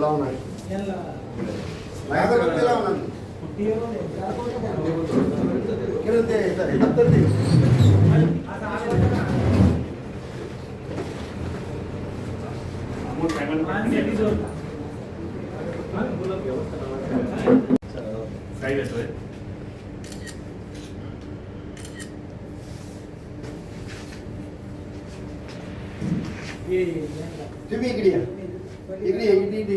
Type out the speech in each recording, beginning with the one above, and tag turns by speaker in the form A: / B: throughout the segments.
A: लावणार नाही तर मग ते लावणार किरण ते दप्तर दे.
B: काय घेतोय
A: तुम्ही इकडे या इकडे या, इकडे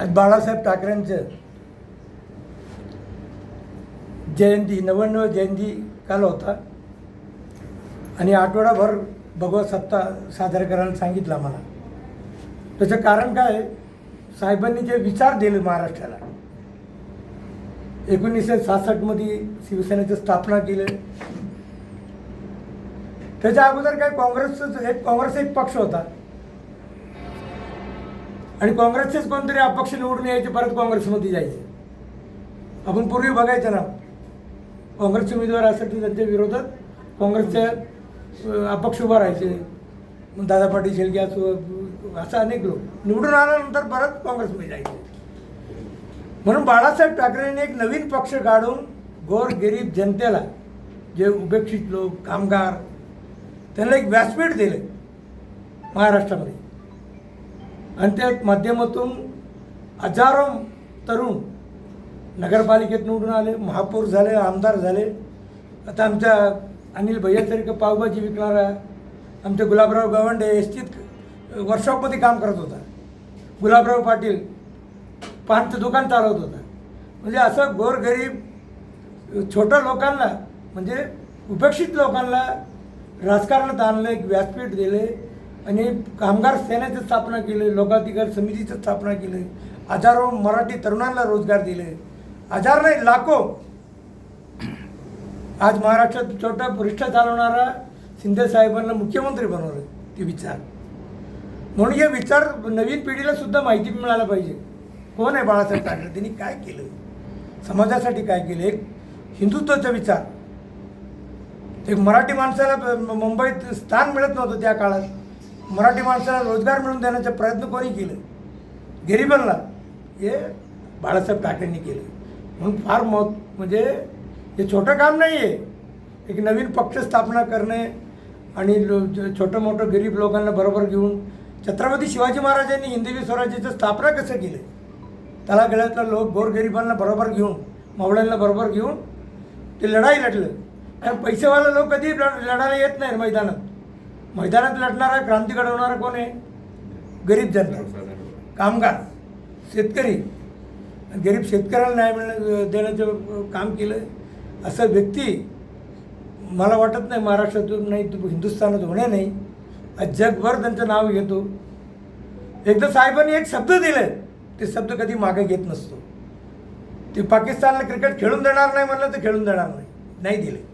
C: आज बाळासाहेब ठाकरेंचं जयंती नव्याण्णव जयंती काल होता. आणि आठवडाभर भगवत सत्ता सादर करायला सांगितलं आम्हाला. त्याचं कारण काय आहे? साहेबांनी जे विचार दिले महाराष्ट्राला एकोणीसशे सहासष्टमध्ये शिवसेनेचं स्थापना केलं. त्याच्या अगोदर काय काँग्रेसचं एक काँग्रेस एक पक्ष होता. आणि काँग्रेसचेच कोणतरी अपक्ष निवडून यायचे परत काँग्रेसमध्ये जायचे. आपण पूर्वी बघायचं ना काँग्रेसचे उमेदवार असेल तर त्यांच्या विरोधात काँग्रेसचे अपक्ष उभा राहायचे. मग दादा पाटील शेळके असो असं अनेक लोक. निवडून आल्यानंतर परत काँग्रेसमध्ये जायचे. म्हणून बाळासाहेब ठाकरेंनी एक नवीन पक्ष काढून गोर गरीब जनतेला जे उपेक्षित लोक कामगार त्यांना एक व्यासपीठ दिलं महाराष्ट्रामध्ये. आणि त्या माध्यमातून हजारो तरुण नगरपालिकेत निवडून आले महापौर झाले आमदार झाले. आता आमच्या अनिल भैयासारखं पावभाजी विकणारा आमच्या गुलाबराव गवंडे एसटीत वर्कशॉपमध्ये काम करत होता. गुलाबराव पाटील पानचं दुकान चालवत होता. म्हणजे असं गोरगरीब छोट्या लोकांना म्हणजे उपेक्षित लोकांना राजकारणात आणलं एक व्यासपीठ दिले आणि कामगार सेनेचं स्थापना केली लोकाधिकार समितीचं स्थापना केली हजारो मराठी तरुणांना रोजगार दिले. हजार नाही लाखो. आज महाराष्ट्रात छोटा रिक्षा चालवणारा शिंदे साहेबांना मुख्यमंत्री बनवलं ते विचार. म्हणून हे विचार नवीन पिढीला सुद्धा माहिती मिळायला पाहिजे. कोण आहे बाळासाहेब ठाकरे? त्यांनी काय केलं? समाजासाठी काय केलं? एक हिंदुत्वाचा विचार. एक मराठी माणसाला मुंबईत स्थान मिळत नव्हतं त्या काळात. मराठी माणसाला रोजगार मिळवून देण्याचा प्रयत्न कोणी केलं? गरिबांना हे बाळासाहेब ठाकरेंनी केले. म्हणून फार मत म्हणजे हे छोटं काम नाही आहे एक नवीन पक्ष स्थापना करणे आणि लो छोटं मोठं गरीब लोकांना बरोबर घेऊन छत्रपती शिवाजी महाराजांनी हिंदवी स्वराज्याचं स्थापना कसं केलं? त्याला गळ्यातला लोक गोरगरिबांना बरोबर घेऊन मावळ्यांना बरोबर घेऊन ते लढाई लढलं. पैसेवाले लोक कधी लढ लढायला येत नाही मैदानात. मैदानात लढणारा क्रांती घडवणारा कोण आहे? गरीब जनता. कामगार शेतकरी. गरीब शेतकऱ्याला न्याय मिळणं देण्याचं काम केलं असं व्यक्ती मला वाटत नाही महाराष्ट्रातून नाही हिंदुस्थानात होणे नाही. आज जगभर त्यांचं नाव घेतो. एकदा साहेबांनी एक शब्द दिले ते शब्द कधी मागे घेत नसतो. ते पाकिस्तानला क्रिकेट खेळून देणार नाही म्हणलं तर खेळून देणार नाही. नाही दिले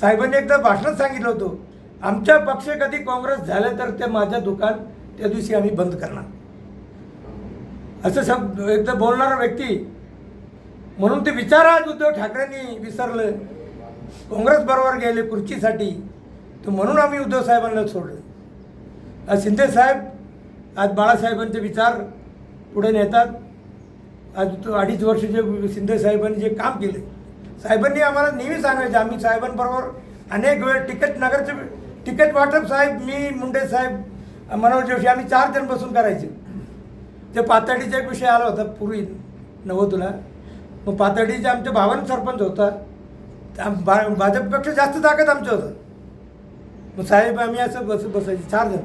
C: साहेबांनी एकदा भाषणात सांगितलं होतं आमच्या पक्ष कधी काँग्रेस झालं तर ते माझं दुकान त्या दिवशी आम्ही बंद करणार. असं सब एकदा बोलणारा व्यक्ती म्हणून ते विचार आज उद्धव ठाकरेंनी विसरलं. काँग्रेस बरोबर गेले खुर्चीसाठी तर म्हणून आम्ही उद्धव साहेबांना सोडलं. आज शिंदे साहेब आज बाळासाहेबांचे विचार पुढे नेतात. आज तो अडीच वर्ष जे शिंदे साहेबांनी जे काम केले साहेबांनी आम्हाला नेहमी सांगायचं आम्ही साहेबांबरोबर अनेक वेळ तिकीट नगरचे तिकीट वाटप साहेब मी मुंडे साहेब मनोहर जोशी आम्ही चार जण बसून करायचे. ते पातळीचा एक विषय आला होता पूर्वी नव्वदला मग पातळीचे आमच्या भावान सरपंच होता. त्या भा भाजपपेक्षा जास्त ताकद आमचं होतं. मग साहेब आम्ही असं बस बसायचे चार जण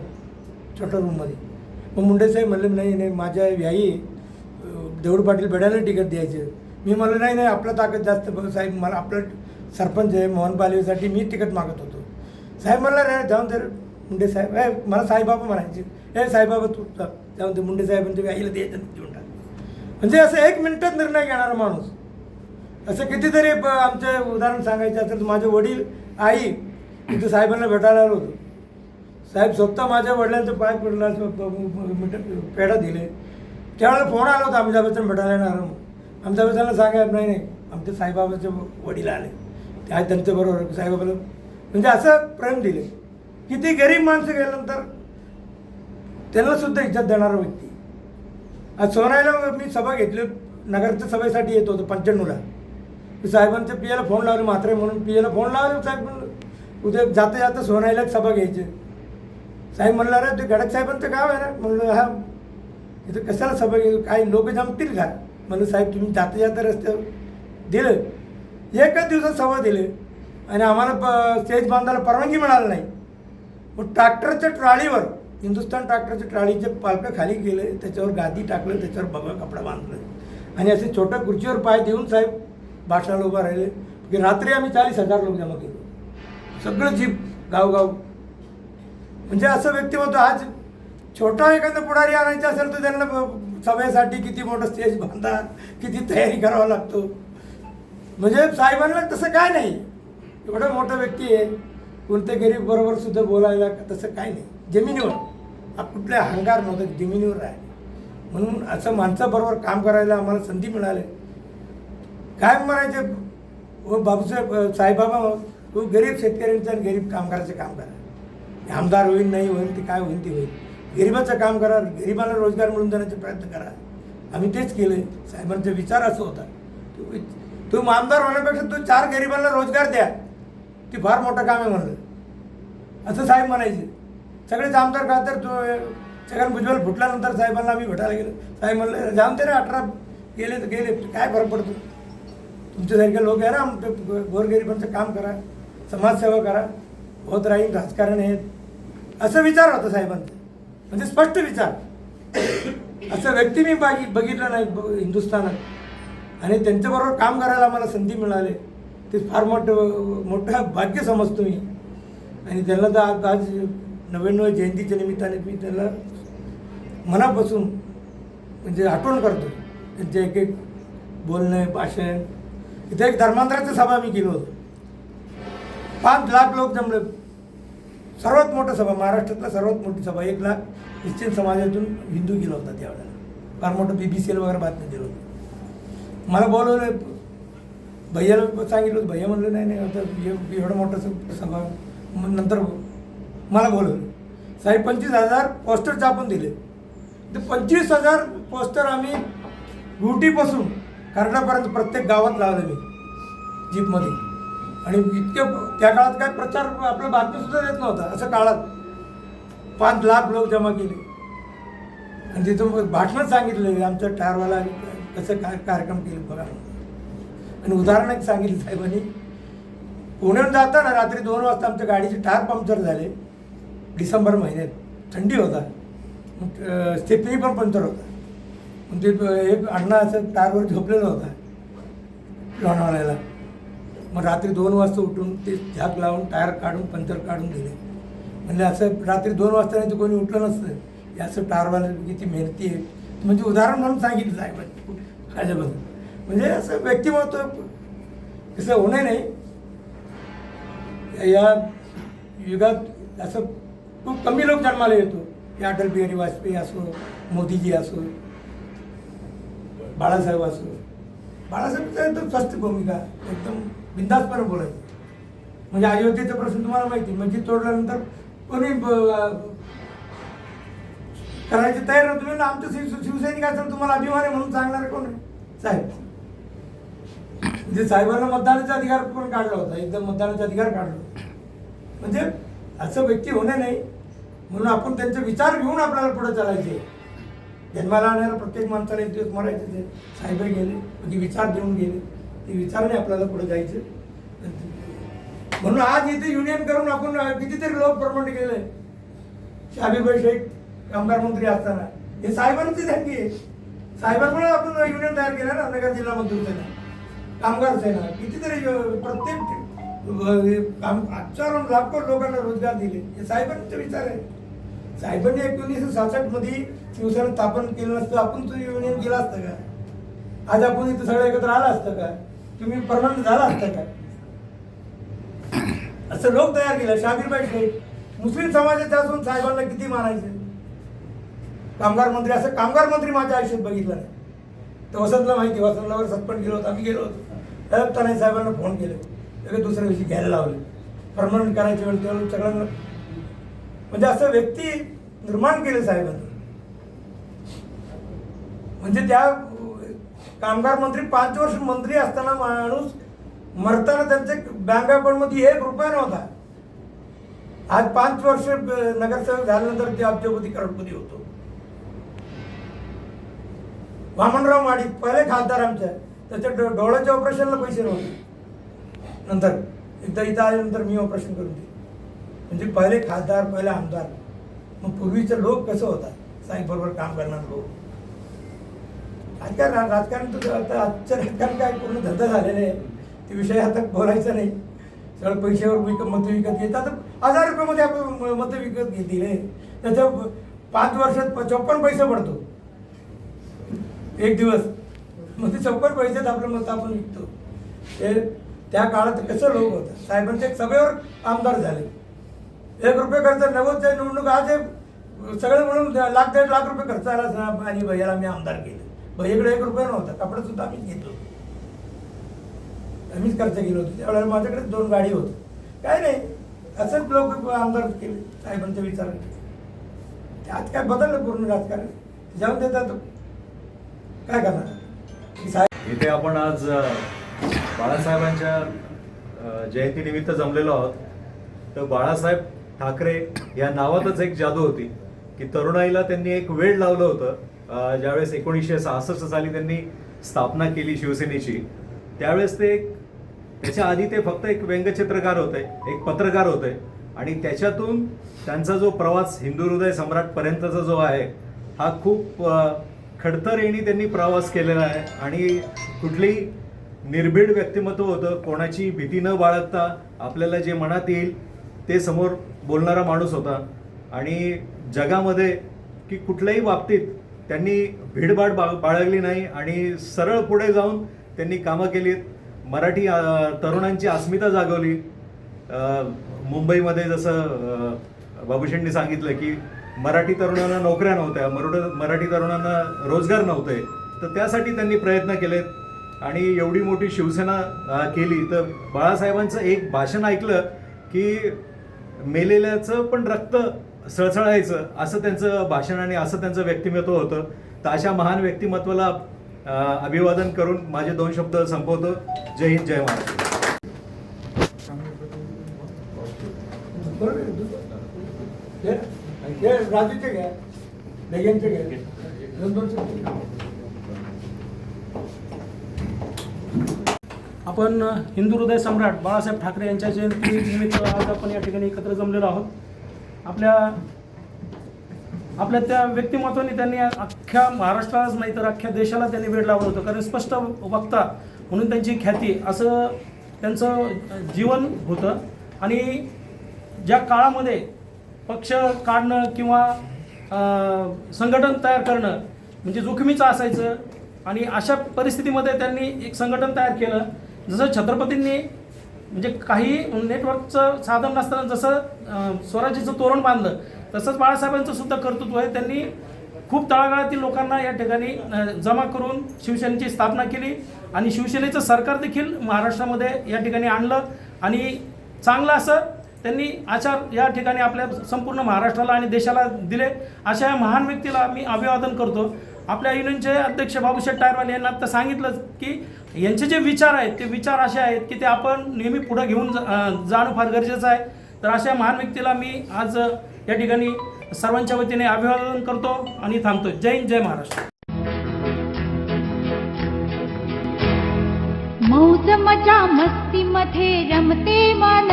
C: छोट्या रूममध्ये. मग मुंडे साहेब म्हणले नाही नाही माझ्या व्याई अं, देऊळ पाटील बेड्याला तिकट द्यायचे. मी म्हणलं नाही नाही आपलं ताकद जास्त. बघ साहेब मला आपलं सरपंच आहे मोहन पालवीसाठी मी तिकीट मागत होतो. साहेब म्हणला रे जाऊन तर मुंडे साहेब. ए मला साईबाबा म्हणायचे. ए साईबाबा तू जाऊन ते मुंडे साहेब तुम्ही आईला द्यायचं देऊन टाक. म्हणजे असं एक मिनटात निर्णय घेणारा माणूस. असं कितीतरी आमचे उदाहरण सांगायचे असेल तर माझे वडील आई तिथे साहेबांना भेटायला आलो होतो. साहेब स्वतः माझ्या वडिलांचं पाय पडला पेढा दिले. त्यावेळेला फोन आला होता अमिताभबच्चन भेटायला येणार म्हणून. आमच्या अमिताभबच्चनला सांगा नाही नाही. आमचे साईबाबाचे वडील आले. ते आहेत त्यांच्याबरोबर साईबाबाला म्हणजे असं प्रेम दिले. किती गरीब माणसं गेल्यानंतर त्यांना सुद्धा इज्जत देणारा व्यक्ती. आज सोनायला मी सभा घेतली. नगरच्या सभेसाठी येत होतो पंच्याण्णवला. मी साहेबांच्या पियाला फोन लावले मात्रे म्हणून पियाला फोन लावले. साहेब उद्या जाता जाता सोनायलाच सभा घ्यायची. साहेब म्हणलं अरे ते गडक साहेबांचं गाव आहे ना? म्हणलं हा. इथं कशाला सभा घेऊ काही लोक जमतील का? म्हणलं साहेब तुम्ही जाता जाता रस्त्यावर दिलं. एकच दिवसात सवय दिले. आणि आम्हाला प- स्टेज बांधायला परवानगी मिळाली नाही. मग ट्रॅक्टरच्या ट्राळीवर हिंदुस्थान ट्रॅक्टरच्या ट्राळीचे पालकं खाली गेलं त्याच्यावर गादी टाकलं त्याच्यावर बघा कपडा बांधलं. आणि असे छोट्या खुर्चीवर पाय देऊन साहेब भाषणाला उभा राहिले. की रात्री आम्ही चाळीस हजार लोक जमा केलो. सगळं जीप गावगाव. म्हणजे असं व्यक्तिमत्व आज छोटा एखादा पुढारी आणायचा असेल तर त्यांना सभेसाठी किती मोठं स्टेज बांधतात किती तयारी करावा लागतो. म्हणजे साहेबांना तसं काय नाही. एवढं मोठं व्यक्ती आहे. कोणत्या गरीब बरोबर सुद्धा बोलायला तसं काय नाही. जमिनीवर. हा कुठले नव्हतं जमिनीवर आहे म्हणून असं माणसाबरोबर काम करायला आम्हाला संधी मिळाली. काय म्हणायचे? व बाबूसाहेब साईबाबा तू गरीब शेतकऱ्यांचं आणि गरीब कामगाराचं काम करा. आमदार होईल नाही होईल ते काय होईल ते होईल. गरिबाचं काम करा गरिबाला रोजगार मिळून देण्याचा प्रयत्न करा. आम्ही तेच केलं साहेबांचा विचार असं होता. तू तू आमदार होण्यापेक्षा तू चार गरिबांना रोजगार द्या. ते फार मोठं काम आहे म्हणलं. असं साहेब म्हणायचे. सगळेच आमदार खासदार तो छगन भुजबळ फुटल्यानंतर साहेबांना आम्ही भेटायला गेलो. साहेब म्हणलं जाऊन ते रे अठरा गेले तर गेले काय फरक पडतो? तुमच्यासारखे लोक आहे ना आमच्या गोरगरिबांचं काम करा समाजसेवा करा. होत राहील राजकारण आहेत. असं विचार होता साहेबांचा. म्हणजे स्पष्ट विचार. असं व्यक्ती मी बागी बघितलं नाही ब- हिंदुस्थानात. आणि त्यांच्याबरोबर काम करायला मला संधी मिळाली. ते फार मोठं मोठं भाग्य समजतो मी. आणि त्यांना तर आज आज नव्याण्णव जयंतीच्या निमित्ताने मी त्याला मनापासून म्हणजे आठवण करतो. त्यांचे एक एक बोलणे भाषण. इथे एक धर्मांतराची सभा मी केलो होतो. पाच लाख लोक जमले. सर्वात मोठं सभा महाराष्ट्रातला सर्वात मोठी सभा एक लाख ख्रिश्चन समाजातून हिंदू गेला होता त्यावेळेला फार मोठं बी बी सी एल वगैरे बातमी दिलं होतं. मला बोलवलं भैयाला सांगितलं होतं भैया म्हणलं नाही नाही आता एवढं मोठं स- सभा नंतर मला बोलवलं. साहेब पंचवीस हजार पोस्टर छापून दिले. ते पंचवीस हजार पोस्टर आम्ही ड्युटीपासून कर्नापर्यंत प्रत्येक गावात लावले मी जीपमध्ये. आणि इतके त्या काळात काय प्रचार आपल्या बातमीसुद्धा देत नव्हता असं काळात. पाच लाख लोक जमा केले. आणि तिथं भाषणच सांगितलं आमचं टायरवाला कसं काय कार्यक्रम केले बघा. आणि उदाहरण एक सांगितलं साहेबांनी पुण्याहून जाताना रात्री दोन वाजता आमच्या गाडीचे टायर पंक्चर झाले डिसेंबर महिन्यात. थंडी होता. मग अं, स्टेपनी पण पंक्चर होता. मग ते एक अण्णा असं टायरवर झोपलेला होता लोणावळ्याला मग रात्री दोन वाजता उठून ते झाक लावून टायर काढून पंचर काढून दिले. म्हणजे असं रात्री दोन वाजता नाही तर कोणी उठलं नसतं. हे असं टायरवाल्याची किती मेहनती आहे म्हणजे उदाहरण म्हणून सांगितलं साहेबांनी माझ्याबद्दल म्हणजे असं व्यक्तिमत्व कसं होणे नाही. या युगात असं खूप कमी लोक जन्माला येतो. की अटल बिहारी वाजपेयी असो मोदीजी असो बाळासाहेब असो. बाळासाहेबचं एकदम स्वस्त भूमिका एकदम बिंदासपणे बोलायचं. म्हणजे अयोध्येचा प्रश्न तुम्हाला माहिती म्हणजे तोडल्यानंतर कोणी ब- करायची तयार नव्हतं. तुम्ही आमचं शिव शिवसैनिक असेल तुम्हाला अभिमान आहे म्हणून सांगणार कोण आहे? साहेब. म्हणजे साहेबांना मतदानाचा अधिकार पण काढला होता? एकदम मतदानाचा अधिकार काढला होता. म्हणजे असं व्यक्ती होणे नाही. म्हणून आपण त्यांचे विचार घेऊन आपल्याला पुढे चालायचे. जन्माला आणणाऱ्या प्रत्येक माणसाला एक दिवस मरायचे ते. साहेब गेले. म्हणजे विचार देऊन गेले. ते विचारणे आपल्याला पुढे जायचं. म्हणून आज इथे युनियन करून आपण कितीतरी लोक प्रमोट केले शाबीबाई शेख कामगार मंत्री असताना. हे साहेबांची धमकी आहे. साहेबांमुळे आपण युनियन तयार केलं ना नगर जिल्हा मजदूर सेना कामगार सेना. कितीतरी प्रत्येक काम हजारो लाखो लोकांना रोजगार दिले. हे साहेबांचे विचार आहे साहेबांनी एकोणीसशे सहासष्टमध्ये शिवसेना स्थापन केलं नसतं. आपण तो युनियन केलं असतं का? आज आपण इथं सगळं एकत्र आलं असतं का? तुम्ही परमनंट झाला असता का? असं लोक तयार केलं. शाबीरबाई शेख मुस्लिम समाजाचे असून साहेबांना किती मानायचे? कामगार मंत्री असं कामगार मंत्री माझ्या आयुष्यात बघितलं नाही. तर वसंतला माहिती वसंतलावर सत्पण गेलो होतो आम्ही गेलो होतो. साहेब साहेबांना फोन केले. लगेच दुसऱ्या दिवशी घ्यायला लावले. परमनंट करायची वेळ तेव्हा सगळ्यांना म्हणजे असं व्यक्ती निर्माण केले साहेबांनी. म्हणजे त्या कामगार मंत्री पाच वर्ष मंत्री असताना माणूस मरताना त्यांचे बँक अकाउंटमध्ये एक रुपया नव्हता. आज पाच वर्ष नगरसेवक झाल्यानंतर ते अब्जपती करोडपती होतो. वामनराव माडी पहिले खासदार आमच्या त्याच्या डो- डोळ्याच्या ऑपरेशनला पैसे नव्हते. नंतर एकदा इथं आल्यानंतर मी ऑपरेशन करून दिले. म्हणजे पहिले खासदार पहिले आमदार. मग पूर्वीचे लोक कसं होता साहेब बरोबर काम करणारे लोक. राजकारण राजकारण तर आता आजचं राजकारण काय पूर्ण धंदा झालेला आहे. ते विषय आता बोलायचा नाही. सगळं पैशावर विकत मतं विकत घेत आता हजार रुपयामध्ये आपण मतं विकत घेतली त्याचं पाच वर्षात चौपन्न पैसे पडतो. एक दिवस. मग ते चौपन्न पैशात आपलं मत आपण विकतो. ते त्या काळात कसं लोक होतं? साहेबांचे सगळ्यावर आमदार झाले. एक रुपये खर्च नव्वदच्या निवडणूक आज हे सगळे म्हणून लाख दीड लाख रुपये खर्च आला. ना आणि भैयाला मी आमदार केलं. भयकडे एक रुपया नव्हता कपडा सुद्धा आम्हीच घेतलो आम्हीच खर्च केलो होतो. त्यावेळेला माझ्याकडे दोन गाडी होती. काय नाही असंच लोक आमदार केले. साहेबांच्या विचाराने त्यात काय बदललं पूर्ण राजकारण? जाऊन देतात काय करणार?
D: इथे आपण आज बाळासाहेबांच्या जयंतीनिमित्त जमलेलो आहोत. तर बाळासाहेब ठाकरे या नावातच एक जादू होती की तरुणाईला त्यांनी एक वेळ लावलं होतं. ज्यावेळेस एकोणीसशे सहासष्ट साली त्यांनी स्थापना केली शिवसेनेची त्यावेळेस ते एक त्याच्या आधी ते फक्त एक व्यंगचित्रकार होते एक पत्रकार होते. आणि त्याच्यातून त्यांचा जो प्रवास हिंदू हृदय सम्राटपर्यंतचा जो आहे हा खूप अ, त्यांनी प्रवास केलेला आहे. आणि कुठली निर्भीड व्यक्तिमत्व होतं कोणाची भीती न बाळगता आपल्याला जे मनात येईल ते समोर बोलणारा माणूस होता. आणि जगामध्ये की कुठल्याही बाबतीत त्यांनी भीडभाड बा बाळगली नाही आणि सरळ पुढे जाऊन त्यांनी कामं केलीत. मराठी तरुणांची अस्मिता जागवली. मुंबईमध्ये जसं बाबूशेंनी सांगितलं की मराठी तरुणांना नोकऱ्या नव्हत्या मरुड मराठी तरुणांना रोजगार नव्हते तर त्यासाठी त्यांनी प्रयत्न केलेत. आणि एवढी मोठी शिवसेना केली तर बाळासाहेबांचं एक भाषण ऐकलं की मेलेल्याचं पण रक्त सळसळायचं असं त्यांचं भाषण आणि असं त्यांचं व्यक्तिमत्व होतं. तर अशा महान व्यक्तिमत्वाला अभिवादन करून माझे दोन शब्द संपवतो. जय हिंद जय महाराष्ट्र.
E: आपण हिंदू हृदय सम्राट बाळासाहेब ठाकरे यांच्या जयंती निमित्त आज आपण या ठिकाणी एकत्र जमलेलो आहोत. आपल्या आपल्या त्या व्यक्तिमत्वाने त्यांनी अख्ख्या महाराष्ट्रालाच नाही तर अख्ख्या देशाला त्यांनी वेळ लावलं होतं. कारण स्पष्ट वक्ता म्हणून त्यांची ख्याती असं त्यांचं जीवन होतं. आणि ज्या काळामध्ये पक्ष काढणं किंवा संघटन तयार करणं म्हणजे जोखमीचं असायचं आणि अशा परिस्थितीमध्ये त्यांनी एक संघटन तयार केलं. जसं छत्रपतींनी म्हणजे काही नेटवर्कचं साधन नसताना जसं स्वराज्याचं तोरण बांधलं तसंच बाळासाहेबांचं सुद्धा कर्तृत्व आहे. त्यांनी खूप तळागाळातील लोकांना या ठिकाणी जमा करून शिवसेनेची स्थापना केली आणि शिवसेनेचं सरकार देखील महाराष्ट्रामध्ये या ठिकाणी आणलं आणि चांगलं असं त्यांनी आचार या ठिकाणी आपल्या संपूर्ण महाराष्ट्राला आणि देशाला दिले. अशा या महान व्यक्तीला मी अभिवादन करतो. आपल्या युनियनचे अध्यक्ष बाबूशेठ टायरवाले यांना आता सांगितलं की यांचे जे विचार आहेत ते विचार असे आहेत की ते आपण नेहमी पुढे घेऊन जाणं फार गरजेचं आहे. तर अशा महान व्यक्तीला मी आज या ठिकाणी सर्वांच्या वतीने अभिवादन करतो आणि थांबतो जय हिंद जय महाराष्ट्र.
F: मौज मजा मस्ती मध्ये रमते मन.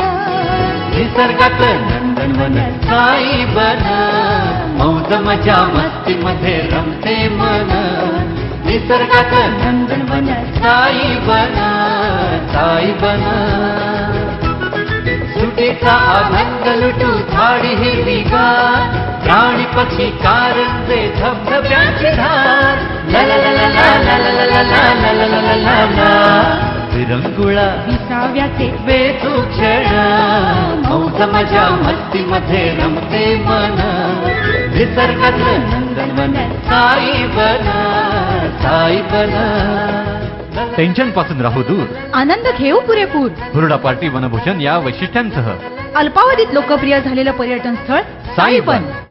G: निसर्गात नंदनवन साई बन. मौज मजा मस्ती मध्ये रमते मन निसर्गात नंदनवन साई बन साई बन सुटीचा आनंद लुटू झाडी हिरवीगार प्राणी पक्षी कारंजे धबधब्याची ला विरंगुळा
F: विसाव्याचे
G: बेतू क्षण मौज मजा मस्ती मध्ये रमते मन. निसर्गात नंदनवन साई बन साई बन. टेन्शनपासून राहू दूर.
F: आनंद घेऊ पुरेपूर.
G: हुरडा पार्टी वनभूषण या वैशिष्ट्यांसह.
F: अल्पावधीत लोकप्रिय झालेलं पर्यटन स्थळ. साईबन